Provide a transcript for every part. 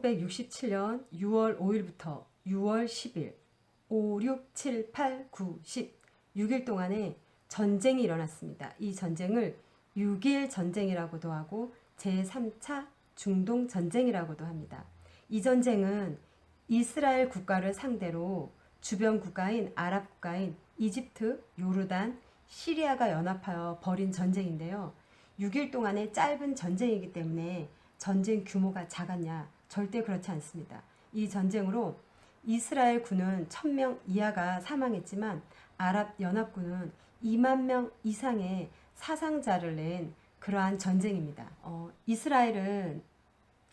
1967년 6월 5일부터 6월 10일 5, 6, 7, 8, 9, 10 6일 동안에 전쟁이 일어났습니다. 이 전쟁을 6일 전쟁이라고도 하고 제3차 중동 전쟁이라고도 합니다. 이 전쟁은 이스라엘 국가를 상대로 주변 국가인 아랍 국가인 이집트, 요르단, 시리아가 연합하여 벌인 전쟁인데요. 6일 동안의 짧은 전쟁이기 때문에 전쟁 규모가 작았냐? 절대 그렇지 않습니다. 이 전쟁으로 이스라엘 군은 1000명 이하가 사망했지만 아랍 연합군은 2만 명 이상의 사상자를 낸 그러한 전쟁입니다. 어, 이스라엘은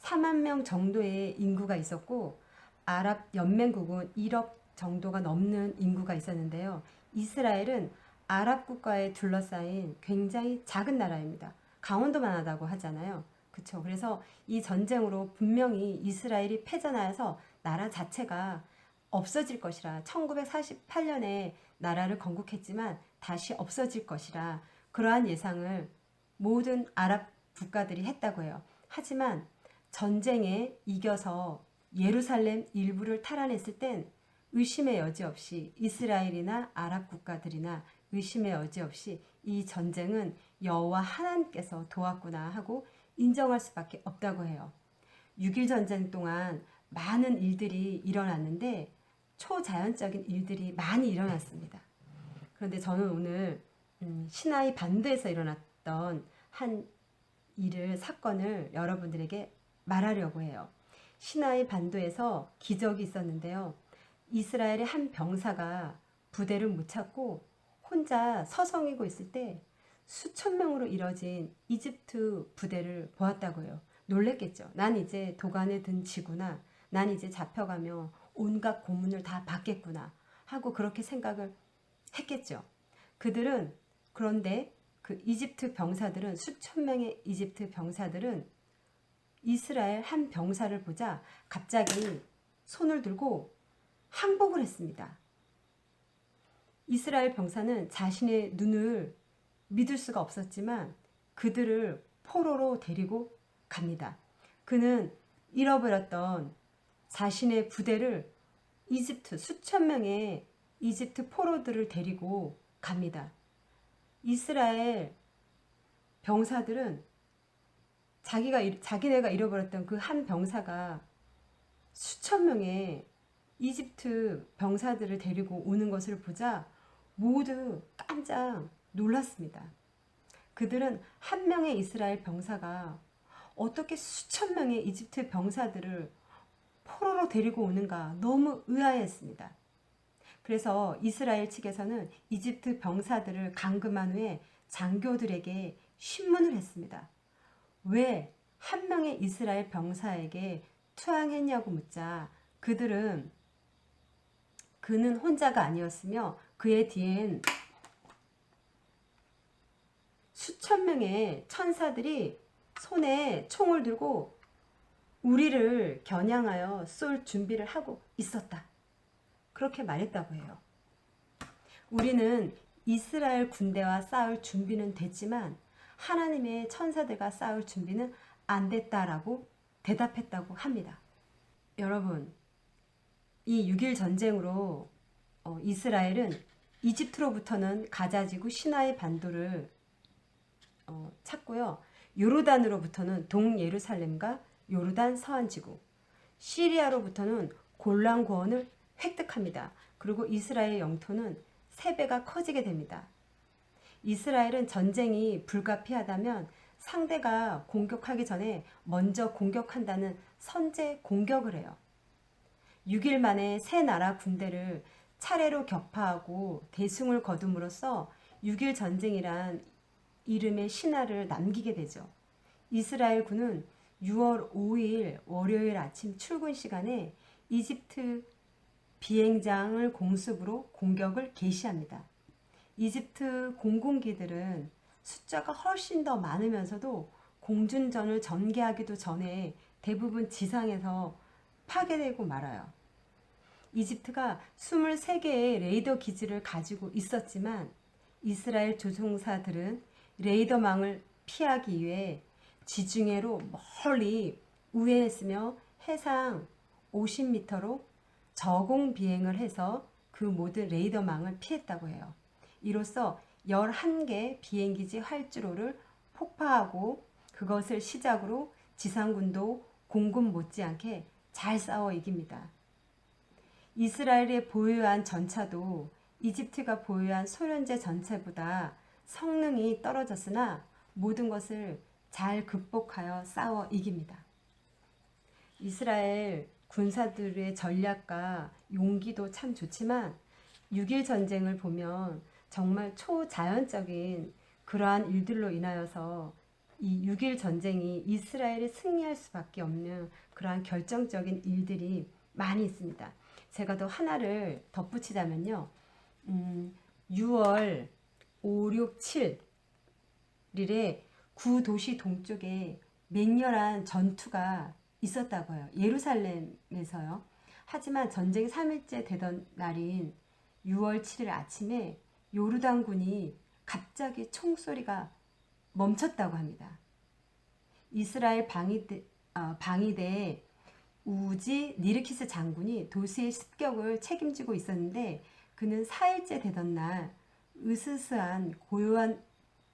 4만 명 정도의 인구가 있었고 아랍 연맹국은 1억 정도가 넘는 인구가 있었는데요. 이스라엘은 아랍 국가에 둘러싸인 굉장히 작은 나라입니다. 강원도만 하다고 하잖아요. 그렇죠. 그래서 이 전쟁으로 분명히 이스라엘이 패전하여서 나라 자체가 없어질 것이라 1948년에 나라를 건국했지만 다시 없어질 것이라 그러한 예상을 모든 아랍 국가들이 했다고 해요. 하지만 전쟁에 이겨서 예루살렘 일부를 탈환했을 땐 의심의 여지 없이 이스라엘이나 아랍 국가들이나 의심의 여지 없이 이 전쟁은 여호와 하나님께서 도왔구나 하고 인정할 수밖에 없다고 해요. 6일 전쟁 동안 많은 일들이 일어났는데 초자연적인 일들이 많이 일어났습니다. 그런데 저는 오늘 음, 시나이 반도에서 일어났던 한 일을 사건을 여러분들에게 말하려고 해요. 시나이 반도에서 기적이 있었는데요. 이스라엘의 한 병사가 부대를 못 찾고 혼자 서성이고 있을 때 수천 명으로 이뤄진 이집트 부대를 보았다고 해요. 놀랬겠죠. 난 이제 도관에 든 지구나, 난 이제 잡혀가며 온갖 고문을 다 받겠구나 하고 그렇게 생각을 했겠죠. 그들은 그런데 그 이집트 병사들은 수천 명의 이집트 병사들은 이스라엘 한 병사를 보자 갑자기 손을 들고 항복을 했습니다. 이스라엘 병사는 자신의 눈을 믿을 수가 없었지만 그들을 포로로 데리고 갑니다. 그는 잃어버렸던 자신의 부대를 이집트 수천 명의 이집트 포로들을 데리고 갑니다. 이스라엘 병사들은 자기가 자기네가 잃어버렸던 그 한 병사가 수천 명의 이집트 병사들을 데리고 오는 것을 보자 모두 깜짝 놀랐습니다. 그들은 한 명의 이스라엘 병사가 어떻게 수천 명의 이집트 병사들을 포로로 데리고 오는가 너무 의아했습니다. 그래서 이스라엘 측에서는 이집트 병사들을 감금한 후에 장교들에게 신문을 했습니다. 왜 한 명의 이스라엘 병사에게 투항했냐고 묻자 그들은 그는 혼자가 아니었으며 그의 뒤엔 수 천 명의 천사들이 손에 총을 들고 우리를 겨냥하여 쏠 준비를 하고 있었다. 그렇게 말했다고 해요. 우리는 이스라엘 군대와 싸울 준비는 됐지만 하나님의 천사들과 싸울 준비는 안 됐다라고 대답했다고 합니다. 여러분, 이 6일 전쟁으로 어, 이스라엘은 이집트로부터는 가자지구 시나이 반도를 어, 찾고요. 요르단으로부터는 동예루살렘과 요르단 서안지구, 시리아로부터는 골란 고원을 획득합니다. 그리고 이스라엘 영토는 세 배가 커지게 됩니다. 이스라엘은 전쟁이 불가피하다면 상대가 공격하기 전에 먼저 공격한다는 선제 공격을 해요. 6일 만에 세 나라 군대를 차례로 격파하고 대승을 거둠으로써 6일 전쟁이란 이름의 신화를 남기게 되죠. 이스라엘 군은 6월 5일 월요일 아침 출근 시간에 이집트 비행장을 공습으로 공격을 개시합니다. 이집트 공군기들은 숫자가 훨씬 더 많으면서도 공준전을 전개하기도 전에 대부분 지상에서 파괴되고 말아요. 이집트가 23개의 레이더 기지를 가지고 있었지만 이스라엘 조종사들은 레이더망을 피하기 위해 지중해로 멀리 우회했으며 해상 50m로 저공 비행을 해서 그 모든 레이더망을 피했다고 해요. 이로써 11개 비행기지 활주로를 폭파하고 그것을 시작으로 지상군도 공군 못지않게 잘 싸워 이깁니다. 이스라엘이 보유한 전차도 이집트가 보유한 소련제 전차보다 성능이 떨어졌으나 모든 것을 잘 극복하여 싸워 이깁니다. 이스라엘 군사들의 전략과 용기도 참 좋지만 6.1 전쟁을 보면 정말 초자연적인 그러한 일들로 인하여서 이6.1 전쟁이 이스라엘이 승리할 수밖에 없는 그러한 결정적인 일들이 많이 있습니다. 제가 더 하나를 덧붙이자면요. 음, 6월 5, 6, 7일에 구 도시 동쪽에 맹렬한 전투가 있었다고 해요. 예루살렘에서요. 하지만 전쟁 3일째 되던 날인 6월 7일 아침에 요르단군이 갑자기 총소리가 멈췄다고 합니다. 이스라엘 방위대, 어, 방위대 우지 니르키스 장군이 도시의 습격을 책임지고 있었는데 그는 4일째 되던 날 으스스한 고요한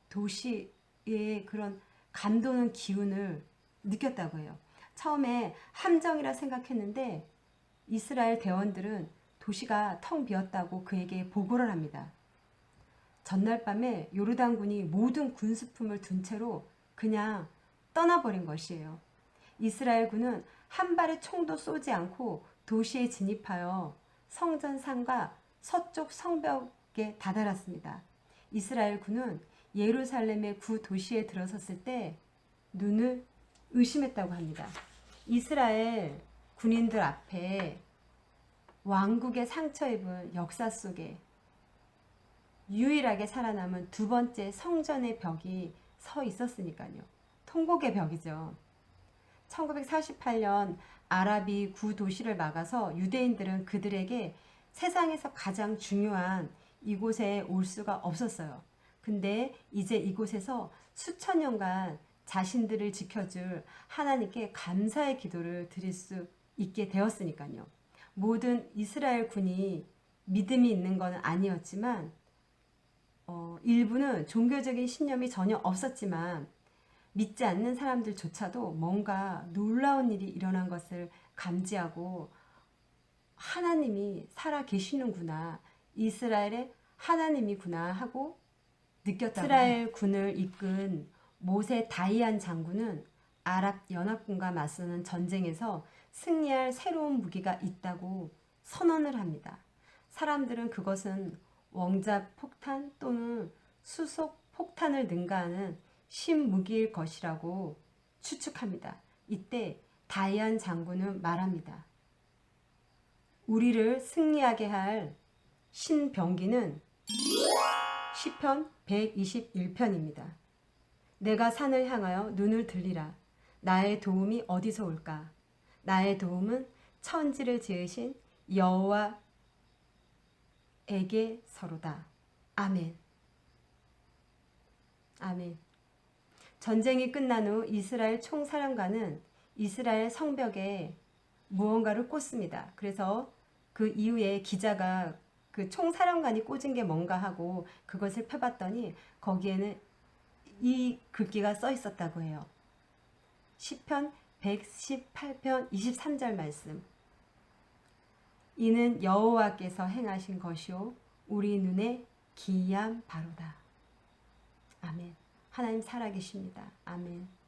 도시의 그런 감도는 기운을 느꼈다고 해요. 처음에 함정이라 생각했는데 이스라엘 대원들은 도시가 텅 비었다고 그에게 보고를 합니다. 전날 밤에 요르단군이 모든 군수품을 둔 채로 그냥 떠나버린 것이에요. 이스라엘군은 한 발의 총도 쏘지 않고 도시에 진입하여 성전상과 서쪽 성벽 에 다다랐습니다. 이스라엘 군은 예루살렘의 구 도시에 들어섰을 때 눈을 의심했다고 합니다. 이스라엘 군인들 앞에 왕국의 상처 입은 역사 속에 유일하게 살아남은 두 번째 성전의 벽이 서 있었으니까요. 통곡의 벽이죠. 1948년 아랍이 구 도시를 막아서 유대인들은 그들에게 세상에서 가장 중요한 이곳에 올 수가 없었어요. 근데 이제 이곳에서 수천 년간 자신들을 지켜줄 하나님께 감사의 기도를 드릴 수 있게 되었으니까요. 모든 이스라엘 군이 믿음이 있는 건 아니었지만 어, 일부는 종교적인 신념이 전혀 없었지만 믿지 않는 사람들조차도 뭔가 놀라운 일이 일어난 것을 감지하고 하나님이 살아 계시는구나. 이스라엘의 하나님이구나 하고 느꼈다. 이스라엘 군을 이끈 모세 다이안 장군은 아랍 연합군과 맞서는 전쟁에서 승리할 새로운 무기가 있다고 선언을 합니다. 사람들은 그것은 원자 폭탄 또는 수속 폭탄을 능가하는 신무기일 것이라고 추측합니다. 이때 다이안 장군은 말합니다. 우리를 승리하게 할 신병기는 시편 121편입니다. 내가 산을 향하여 눈을 들리라. 나의 도움이 어디서 올까? 나의 도움은 천지를 지으신 여호와에게 서로다. 아멘. 아멘. 전쟁이 끝난 후 이스라엘 총사령관은 이스라엘 성벽에 무언가를 꽂습니다. 그래서 그 이후에 기자가 그 총사령관이 꽂은 게 뭔가 하고 그것을 펴봤더니 거기에는 이 글귀가 써 있었다고 해요. 시편 118편 23절 말씀. 이는 여호와께서 행하신 것이요 우리 눈에 기이한 바로다. 아멘. 하나님 살아계십니다. 아멘.